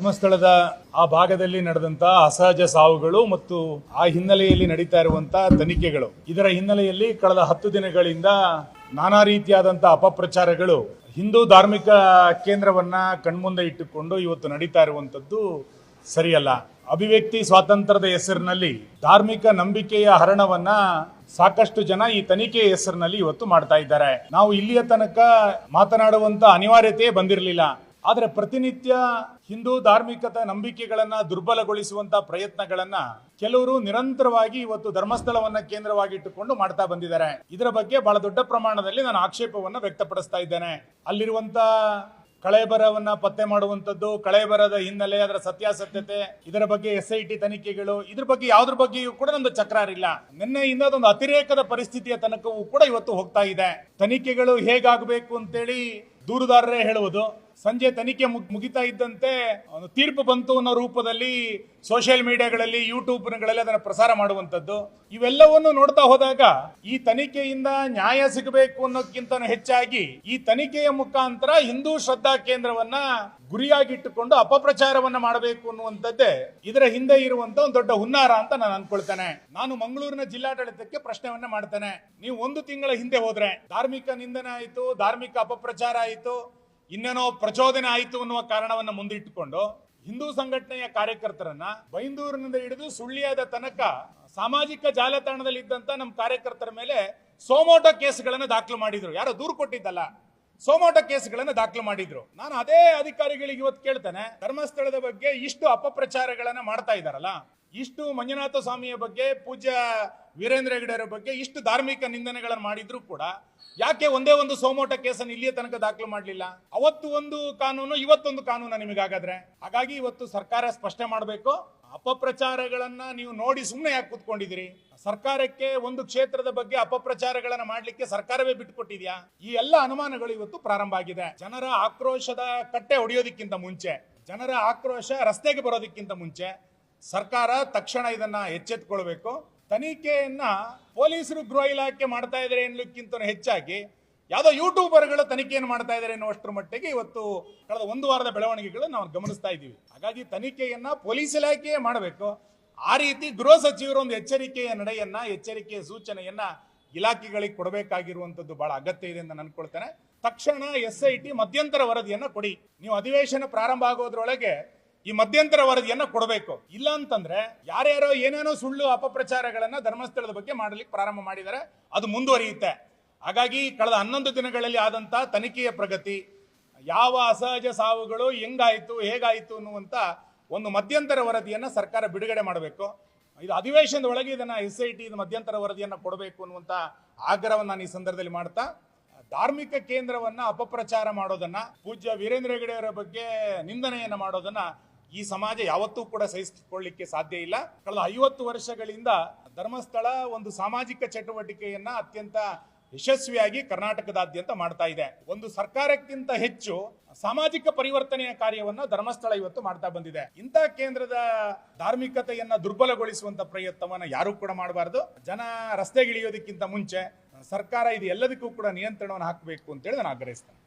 ಧರ್ಮಸ್ಥಳದ ಆ ಭಾಗದಲ್ಲಿ ನಡೆದಂತಹ ಅಸಹಜ ಸಾವುಗಳು ಮತ್ತು ಆ ಹಿನ್ನೆಲೆಯಲ್ಲಿ ನಡೀತಾ ಇರುವಂತಹ ತನಿಖೆಗಳು. ಇದರ ಹಿನ್ನೆಲೆಯಲ್ಲಿ ಕಳೆದ ಹತ್ತು ದಿನಗಳಿಂದ ನಾನಾ ರೀತಿಯಾದಂತಹ ಅಪಪ್ರಚಾರಗಳು ಹಿಂದೂ ಧಾರ್ಮಿಕ ಕೇಂದ್ರವನ್ನ ಕಣ್ಮುಂದೆ ಇಟ್ಟುಕೊಂಡು ಇವತ್ತು ನಡೀತಾ ಇರುವಂತದ್ದು ಸರಿಯಲ್ಲ. ಅಭಿವ್ಯಕ್ತಿ ಸ್ವಾತಂತ್ರ್ಯದ ಹೆಸರಿನಲ್ಲಿ ಧಾರ್ಮಿಕ ನಂಬಿಕೆಯ ಹರಣವನ್ನ ಸಾಕಷ್ಟು ಜನ ಈ ತನಿಖೆಯ ಹೆಸರಿನಲ್ಲಿ ಇವತ್ತು ಮಾಡ್ತಾ ಇದ್ದಾರೆ. ನಾವು ಇಲ್ಲಿಯ ತನಕ ಮಾತನಾಡುವಂತ ಅನಿವಾರ್ಯತೆ ಬಂದಿರಲಿಲ್ಲ. ಆದ್ರೆ ಪ್ರತಿನಿತ್ಯ ಹಿಂದೂ ಧಾರ್ಮಿಕತ ನಂಬಿಕೆಗಳನ್ನ ದುರ್ಬಲಗೊಳಿಸುವಂತ ಪ್ರಯತ್ನಗಳನ್ನ ಕೆಲವರು ನಿರಂತರವಾಗಿ ಇವತ್ತು ಧರ್ಮಸ್ಥಳವನ್ನ ಕೇಂದ್ರವಾಗಿಟ್ಟುಕೊಂಡು ಮಾಡ್ತಾ ಬಂದಿದ್ದಾರೆ. ಇದರ ಬಗ್ಗೆ ಬಹಳ ದೊಡ್ಡ ಪ್ರಮಾಣದಲ್ಲಿ ನಾನು ಆಕ್ಷೇಪವನ್ನ ವ್ಯಕ್ತಪಡಿಸ್ತಾ ಇದ್ದೇನೆ. ಅಲ್ಲಿರುವಂತ ಕಳೆಬರವನ್ನ ಪತ್ತೆ ಮಾಡುವಂತದ್ದು ಕಳೆಬರದ ಹಿನ್ನೆಲೆ, ಅದರ ಸತ್ಯಾಸತ್ಯತೆ, ಇದರ ಬಗ್ಗೆ ಎಸ್ ಐ ಟಿ ತನಿಖೆಗಳು, ಇದ್ರ ಬಗ್ಗೆ ಯಾವ್ದ್ರ ಬಗ್ಗೆಯೂ ಕೂಡ ನಮ್ದು ಚಕ್ರಾರಿಲ್ಲ. ನಿನ್ನೆಯಿಂದ ಅದೊಂದು ಅತಿರೇಕದ ಪರಿಸ್ಥಿತಿಯ ತನಕವೂ ಕೂಡ ಇವತ್ತು ಹೋಗ್ತಾ ಇದೆ. ತನಿಖೆಗಳು ಹೇಗಾಗಬೇಕು ಅಂತೇಳಿ ದೂರುದಾರರೇ ಹೇಳುವುದು. ಸಂಜೆ ತನಿಖೆ ಮುಗ್- ಮುಗಿತಾ ಇದ್ದಂತೆ ತೀರ್ಪು ಬಂತು ಅನ್ನೋ ರೂಪದಲ್ಲಿ ಸೋಷಿಯಲ್ ಮೀಡಿಯಾಗಳಲ್ಲಿ ಯೂಟ್ಯೂಬ್ಗಳಲ್ಲಿ ಅದನ್ನು ಪ್ರಸಾರ ಮಾಡುವಂಥದ್ದು. ಇವೆಲ್ಲವನ್ನು ನೋಡ್ತಾ ಹೋದಾಗ ಈ ತನಿಖೆಯಿಂದ ನ್ಯಾಯ ಸಿಗಬೇಕು ಅನ್ನೋಕ್ಕಿಂತ ಹೆಚ್ಚಾಗಿ ಈ ತನಿಖೆಯ ಮುಖಾಂತರ ಹಿಂದೂ ಶ್ರದ್ಧಾ ಕೇಂದ್ರವನ್ನ ಗುರಿಯಾಗಿಟ್ಟುಕೊಂಡು ಅಪಪ್ರಚಾರವನ್ನ ಮಾಡಬೇಕು ಅನ್ನುವಂಥದ್ದೇ ಇದರ ಹಿಂದೆ ಇರುವಂತ ಒಂದು ದೊಡ್ಡ ಹುನ್ನಾರ ಅಂತ ನಾನು ಅನ್ಕೊಳ್ತೇನೆ. ನಾನು ಮಂಗಳೂರಿನ ಜಿಲ್ಲಾಡಳಿತಕ್ಕೆ ಪ್ರಶ್ನೆಯನ್ನ ಮಾಡ್ತೇನೆ. ನೀವು ಒಂದು ತಿಂಗಳ ಹಿಂದೆ ಹೋದ್ರೆ ಧಾರ್ಮಿಕ ನಿಂದನೆ ಆಯಿತು, ಧಾರ್ಮಿಕ ಅಪಪ್ರಚಾರ ಆಯಿತು ಇನ್ನೇನೋ ಪ್ರಚೋದನೆ ಆಯಿತು ಅನ್ನುವ ಕಾರಣವನ್ನ ಮುಂದಿಟ್ಟುಕೊಂಡು ಹಿಂದೂ ಸಂಘಟನೆಯ ಕಾರ್ಯಕರ್ತರನ್ನ ಬೈಂದೂರಿನಿಂದ ಹಿಡಿದು ಸುಳ್ಳಿಯಾದ ತನಕ ಸಾಮಾಜಿಕ ಜಾಲತಾಣದಲ್ಲಿ ಇದ್ದಂತ ನಮ್ಮ ಕಾರ್ಯಕರ್ತರ ಮೇಲೆ ಸೋಮೋಟೋ ಕೇಸ್ಗಳನ್ನ ದಾಖಲು ಮಾಡಿದ್ರು. ಯಾರೋ ದೂರು ಕೊಟ್ಟಿದ್ದಲ್ಲ. ಸೋಮೋಟೋ ಕೇಸ್ಗಳನ್ನು ದಾಖಲು ಮಾಡಿದ್ರು. ನಾನು ಅದೇ ಅಧಿಕಾರಿಗಳಿಗೆ ಇವತ್ತು ಕೇಳ್ತೇನೆ, ಧರ್ಮಸ್ಥಳದ ಬಗ್ಗೆ ಇಷ್ಟು ಅಪಪ್ರಚಾರಗಳನ್ನ ಮಾಡ್ತಾ ಇದ್ದಾರಲ್ಲ, ಇಷ್ಟು ಮಂಜುನಾಥ ಸ್ವಾಮಿಯ ಬಗ್ಗೆ, ಪೂಜ್ಯ ವೀರೇಂದ್ರ ಹೆಗಡೆಯವರ ಬಗ್ಗೆ ಇಷ್ಟು ಧಾರ್ಮಿಕ ನಿಂದನೆಗಳನ್ನು ಮಾಡಿದ್ರು ಕೂಡ, ಯಾಕೆ ಒಂದೇ ಒಂದು ಸೋಮೋಟ ಕೇಸನ್ನು ಇಲ್ಲಿಯ ತನಕ ದಾಖಲು ಮಾಡಲಿಲ್ಲ? ಅವತ್ತು ಒಂದು ಕಾನೂನು, ಇವತ್ತೊಂದು ಕಾನೂನು ನಿಮಗಾಗಾದ್ರೆ. ಹಾಗಾಗಿ ಇವತ್ತು ಸರ್ಕಾರ ಸ್ಪಷ್ಟನೆ ಮಾಡಬೇಕು. ಅಪಪ್ರಚಾರಗಳನ್ನ ನೀವು ನೋಡಿ ಸುಮ್ಮನೆ ಯಾಕೆ ಕೂತ್ಕೊಂಡಿದ್ದೀರಿ? ಸರ್ಕಾರಕ್ಕೆ ಒಂದು ಕ್ಷೇತ್ರದ ಬಗ್ಗೆ ಅಪಪ್ರಚಾರಗಳನ್ನು ಮಾಡಲಿಕ್ಕೆ ಸರ್ಕಾರವೇ ಬಿಟ್ಟುಕೊಟ್ಟಿದ್ಯಾ ಈ ಎಲ್ಲ ಅನುಮಾನಗಳು ಇವತ್ತು ಪ್ರಾರಂಭ ಆಗಿದೆ. ಜನರ ಆಕ್ರೋಶದ ಕಟ್ಟೆ ಹೊಡೆಯೋದಕ್ಕಿಂತ ಮುಂಚೆ, ಜನರ ಆಕ್ರೋಶ ರಸ್ತೆಗೆ ಬರೋದಕ್ಕಿಂತ ಮುಂಚೆ ಸರ್ಕಾರ ತಕ್ಷಣ ಇದನ್ನ ಎಚ್ಚೆತ್ಕೊಳ್ಬೇಕು. ತನಿಖೆಯನ್ನ ಪೊಲೀಸರು ಗೃಹ ಇಲಾಖೆ ಮಾಡ್ತಾ ಇದ್ರೆ ಎನ್ಲಿಕ್ಕಿಂತ ಹೆಚ್ಚಾಗಿ ಯಾವುದೋ ಯೂಟ್ಯೂಬರ್ಗಳ ತನಿಖೆಯನ್ನು ಮಾಡ್ತಾ ಇದ್ದಾರೆ ಎನ್ನುವಷ್ಟರ ಮಟ್ಟಿಗೆ ಇವತ್ತು ಕಳೆದ ಒಂದು ವಾರದ ಬೆಳವಣಿಗೆಗಳನ್ನು ನಾವು ಗಮನಿಸ್ತಾ ಇದ್ದೀವಿ. ಹಾಗಾಗಿ ತನಿಖೆಯನ್ನು ಪೊಲೀಸ್ ಇಲಾಖೆಯೇ ಮಾಡಬೇಕು. ಆ ರೀತಿ ಗೃಹ ಸಚಿವರು ಒಂದು ಎಚ್ಚರಿಕೆಯ ನಡೆಯನ್ನ, ಎಚ್ಚರಿಕೆಯ ಸೂಚನೆಯನ್ನ ಇಲಾಖೆಗಳಿಗೆ ಕೊಡಬೇಕಾಗಿರುವಂಥದ್ದು ಬಹಳ ಅಗತ್ಯ ಇದೆ ಅಂತ ನಾನು ಅನ್ಕೊಳ್ತೇನೆ ತಕ್ಷಣ ಎಸ್ ಐ ಟಿ ಮಧ್ಯಂತರ ವರದಿಯನ್ನು ಕೊಡಿ. ನೀವು ಅಧಿವೇಶನ ಪ್ರಾರಂಭ ಆಗೋದ್ರೊಳಗೆ ಈ ಮಧ್ಯಂತರ ವರದಿಯನ್ನು ಕೊಡಬೇಕು. ಇಲ್ಲ ಅಂತಂದ್ರೆ ಯಾರ್ಯಾರೋ ಏನೇನೋ ಸುಳ್ಳು ಅಪಪ್ರಚಾರಗಳನ್ನ ಧರ್ಮಸ್ಥಳದ ಬಗ್ಗೆ ಮಾಡಲಿಕ್ಕೆ ಪ್ರಾರಂಭ ಮಾಡಿದ್ದಾರೆ. ಅದು ಮುಂದುವರಿಯುತ್ತೆ. ಹಾಗಾಗಿ ಕಳೆದ ಹನ್ನೊಂದು ದಿನಗಳಲ್ಲಿ ಆದಂಥ ತನಿಖೆಯ ಪ್ರಗತಿ, ಯಾವ ಅಸಹಜ ಸಾವುಗಳು ಹೆಂಗಾಯಿತು, ಹೇಗಾಯಿತು ಅನ್ನುವಂತ ಒಂದು ಮಧ್ಯಂತರ ವರದಿಯನ್ನು ಸರ್ಕಾರ ಬಿಡುಗಡೆ ಮಾಡಬೇಕು. ಇದು ಅಧಿವೇಶನದ ಒಳಗೆ ಇದನ್ನ ಎಸ್ ಐ ಟಿ ಮಧ್ಯಂತರ ವರದಿಯನ್ನು ಕೊಡಬೇಕು ಅನ್ನುವಂತ ಆಗ್ರಹವನ್ನು ನಾನು ಈ ಸಂದರ್ಭದಲ್ಲಿ ಮಾಡ್ತಾ, ಧಾರ್ಮಿಕ ಕೇಂದ್ರವನ್ನ ಅಪಪ್ರಚಾರ ಮಾಡೋದನ್ನ, ಪೂಜ್ಯ ವೀರೇಂದ್ರ ಹೆಗಡೆಯವರ ಬಗ್ಗೆ ನಿಂದನೆಯನ್ನ ಮಾಡೋದನ್ನ ಈ ಸಮಾಜ ಯಾವತ್ತೂ ಕೂಡ ಸಹಿಸಿಕೊಳ್ಳಿಕ್ಕೆ ಸಾಧ್ಯ ಇಲ್ಲ. ಕಳೆದ ಐವತ್ತು ವರ್ಷಗಳಿಂದ ಧರ್ಮಸ್ಥಳ ಒಂದು ಸಾಮಾಜಿಕ ಚಟುವಟಿಕೆಯನ್ನ ಅತ್ಯಂತ ಯಶಸ್ವಿಯಾಗಿ ಕರ್ನಾಟಕದಾದ್ಯಂತ ಮಾಡ್ತಾ ಇದೆ. ಒಂದು ಸರ್ಕಾರಕ್ಕಿಂತ ಹೆಚ್ಚು ಸಾಮಾಜಿಕ ಪರಿವರ್ತನೆಯ ಕಾರ್ಯವನ್ನ ಧರ್ಮಸ್ಥಳ ಇವತ್ತು ಮಾಡ್ತಾ ಬಂದಿದೆ. ಇಂಥ ಕೇಂದ್ರದ ಧಾರ್ಮಿಕತೆಯನ್ನ ದುರ್ಬಲಗೊಳಿಸುವಂತ ಪ್ರಯತ್ನವನ್ನ ಯಾರು ಕೂಡ ಮಾಡಬಾರದು. ಜನ ರಸ್ತೆಗಿಳಿಯೋದಕ್ಕಿಂತ ಮುಂಚೆ ಸರ್ಕಾರ ಇದು ಎಲ್ಲದಕ್ಕೂ ಕೂಡ ನಿಯಂತ್ರಣವನ್ನು ಹಾಕಬೇಕು ಅಂತೇಳಿ ನಾನು ಆಗ್ರಹಿಸ್ತೇನೆ.